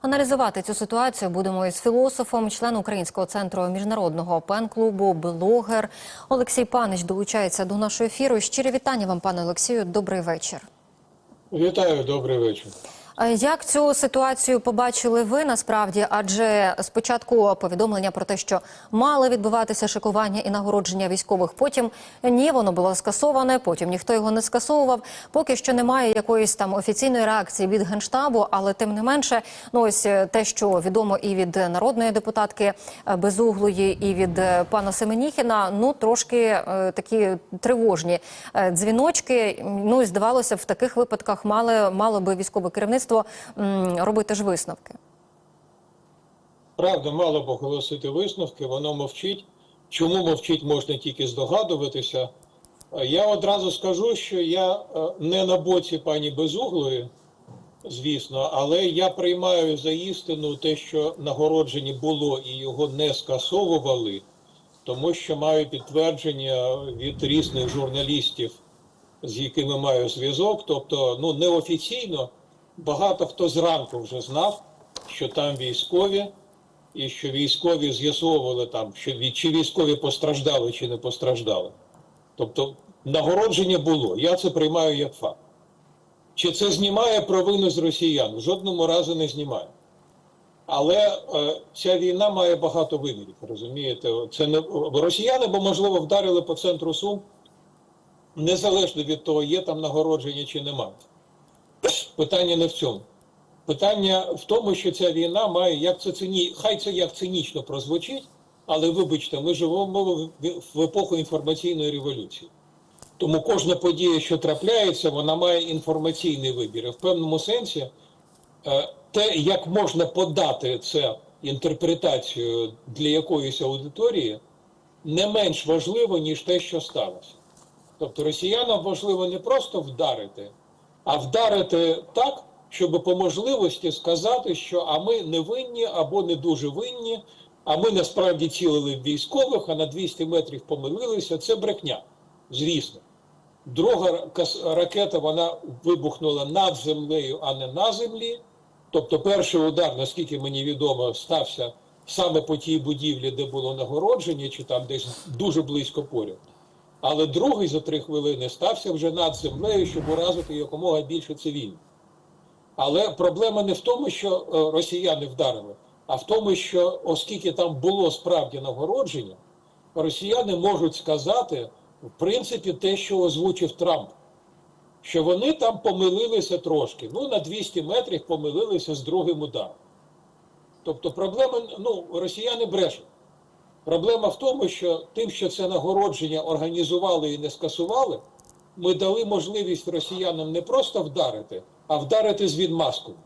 Аналізувати цю ситуацію будемо із філософом, член Українського центру міжнародного пен-клубу, блогер Олексій Панич долучається до нашого ефіру. Щирі вітання вам, пане Олексію. Добрий вечір. Вітаю, добрий вечір. Як цю ситуацію побачили ви насправді? Адже спочатку повідомлення про те, що мали відбуватися шикування і нагородження військових. Потім ні, воно було скасоване. Потім ніхто його не скасовував. Поки що немає якоїсь там офіційної реакції від генштабу, але тим не менше, ну ось е, те, що відомо і від народної депутатки е, Безуглої, і від е, пана Семеніхіна, ну трошки е, такі тривожні дзвіночки. Ну і здавалося, в таких випадках мали мало би військове керівництво м, робити ж висновки. Правда, мало б оголосити висновки, воно мовчить. Чому мовчить, можна тільки здогадуватися. Я одразу скажу, що я е, не на боці пані Безуглої, звісно, але я приймаю за істину те, що нагородження було і його не скасовували, тому що маю підтвердження від різних журналістів, з якими маю зв'язок. Тобто, ну неофіційно багато хто зранку вже знав, що там військові, і що військові з'ясовували там, що чи військові постраждали, чи не постраждали. Тобто нагородження було. Я це приймаю як факт. Чи це знімає провину з росіян? В жодному разу не знімає. Але е, ця війна має багато вимірів, розумієте? Це не росіяни, бо можливо вдарили по центру Сум, незалежно від того, є там нагородження чи немає. Питання не в цьому. Питання в тому, що ця війна має, як це цині, хай це як цинічно прозвучить, але вибачте, ми живемо в, в епоху інформаційної революції. Тому кожна подія, що трапляється, вона має інформаційний вибір. І в певному сенсі е, те, як можна подати це інтерпретацію для якоїсь аудиторії, не менш важливо, ніж те, що сталося. Тобто росіянам важливо не просто вдарити, а вдарити так, щоб по можливості сказати, що а ми не винні або не дуже винні, а ми насправді цілили військових, а на 200 метрів помилилися. Це брехня, звісно. Друга ракета вона вибухнула над землею, а не на землі. Тобто перший удар, наскільки мені відомо, стався саме по тій будівлі, де було нагородження, чи там десь дуже близько поряд. Але другий за три хвилини стався вже над землею, щоб уразити якомога більше цивільних. Але проблема не в тому, що е, росіяни вдарили, а в тому, що оскільки там було справді нагородження, росіяни можуть сказати, в принципі, те, що озвучив Трамп, що вони там помилилися трошки. Ну, на 200 метрів помилилися з другим ударом. Тобто проблема, ну, росіяни брешуть. Проблема в тому, що тим, що це нагородження організували і не скасували, ми дали можливість росіянам не просто вдарити, а вдарити з відмазкою.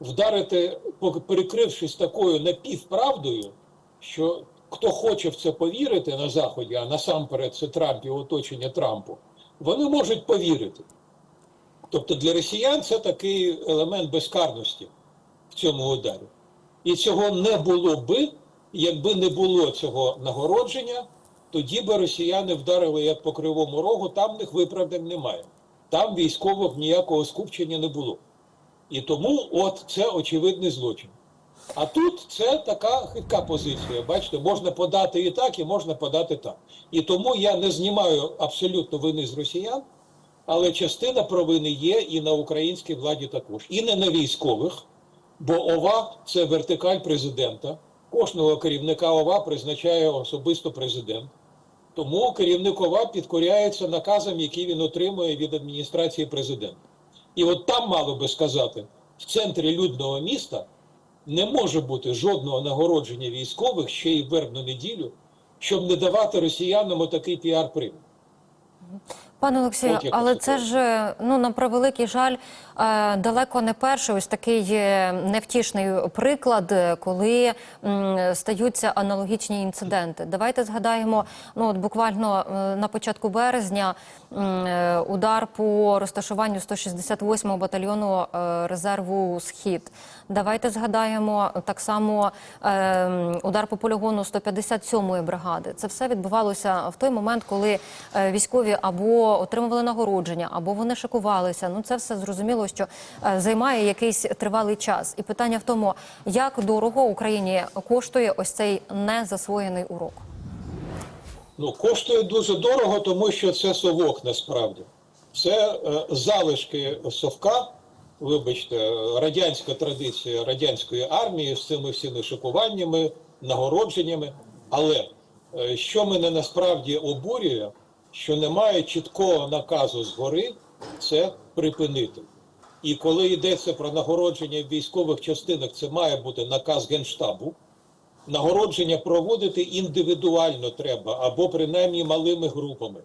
Вдарити, перекрившись такою напівправдою, що хто хоче в це повірити на Заході, а насамперед це Трамп і оточення Трампу, вони можуть повірити. Тобто для росіян це такий елемент безкарності в цьому ударі. І цього не було би, якби не було цього нагородження, тоді би росіяни вдарили як по кривому рогу, там них виправдань немає. Там військових ніякого скупчення не було. І тому от це очевидний злочин. А тут це така хитка позиція. Бачите, можна подати і так, і можна подати так. І тому я не знімаю абсолютно вини з росіян, але частина провини є і на українській владі також. І не на військових, бо ОВА це вертикаль президента. Кожного керівника ОВА призначає особисто президент. Тому керівник ОВА підкоряється наказам, які він отримує від адміністрації президента. І от там мало би сказати, в центрі людного міста не може бути жодного нагородження військових ще й вербну неділю, щоб не давати росіянам отакий піар-привід. Пане Олексію, але це ж ну на превеликий жаль далеко не перший ось такий е, невтішний приклад, е, коли стаються аналогічні інциденти. Давайте згадаємо, ну от буквально е, на початку березня е, удар по розташуванню 168-го батальйону е, резерву Схід. Давайте згадаємо так само е, удар по полігону 157-ї бригади. Це все відбувалося в той момент, коли е, військові або отримували нагородження, або вони шикувалися. Ну це все зрозуміло, зрозуміло, що е, займає якийсь тривалий час. І питання в тому, як дорого Україні коштує ось цей незасвоєний урок. Ну, коштує дуже дорого, тому що це совок насправді. Це е, залишки совка, вибачте, радянська традиція радянської армії з цими всіми шикуваннями, нагородженнями. Але е, що мене насправді обурює, що немає чіткого наказу згори це припинити. І коли йдеться про нагородження в військових частинах, це має бути наказ Генштабу. Нагородження проводити індивідуально треба або принаймні малими групами.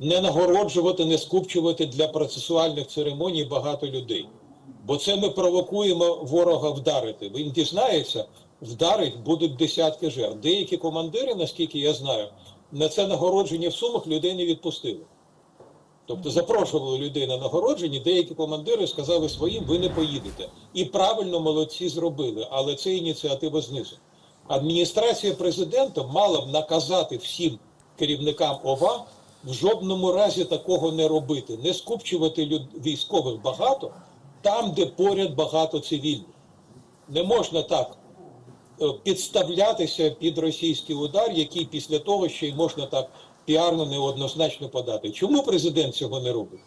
Не нагороджувати, не скупчувати для процесуальних церемоній багато людей. Бо це ми провокуємо ворога вдарити. Він дізнається, вдарить, будуть десятки жертв. Деякі командири, наскільки я знаю, на це нагородження в сумах людей не відпустили. Тобто запрошували людей на нагородження, деякі командири сказали своїм, ви не поїдете. І правильно молодці зробили, але це ініціатива знизу. Адміністрація президента мала б наказати всім керівникам ОВА в жодному разі такого не робити, не скупчувати люд... військових багато там, де поряд багато цивільних. Не можна так е, підставлятися під російський удар, який після того ще й можна так піарно неоднозначно подати. Чому президент цього не робить?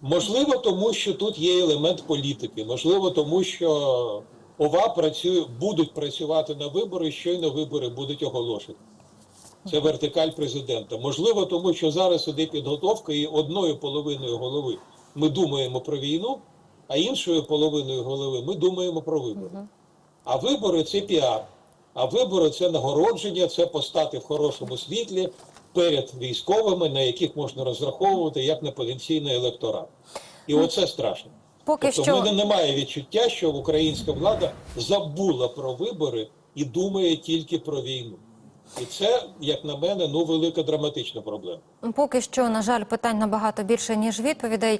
Можливо, тому що тут є елемент політики, можливо, тому що ОВА працює, будуть працювати на вибори, щойно вибори будуть оголошені. Це вертикаль президента. Можливо, тому що зараз іде підготовка і одною половиною голови ми думаємо про війну, а іншою половиною голови ми думаємо про вибори. А вибори це піар. А вибори це нагородження, це постати в хорошому світлі перед військовими, на яких можна розраховувати як на потенційний електорат. І оце страшно. Поки тобто що в мене немає відчуття, що українська влада забула про вибори і думає тільки про війну. І це, як на мене, ну велика драматична проблема. поки що, на жаль, питань набагато більше ніж відповідей.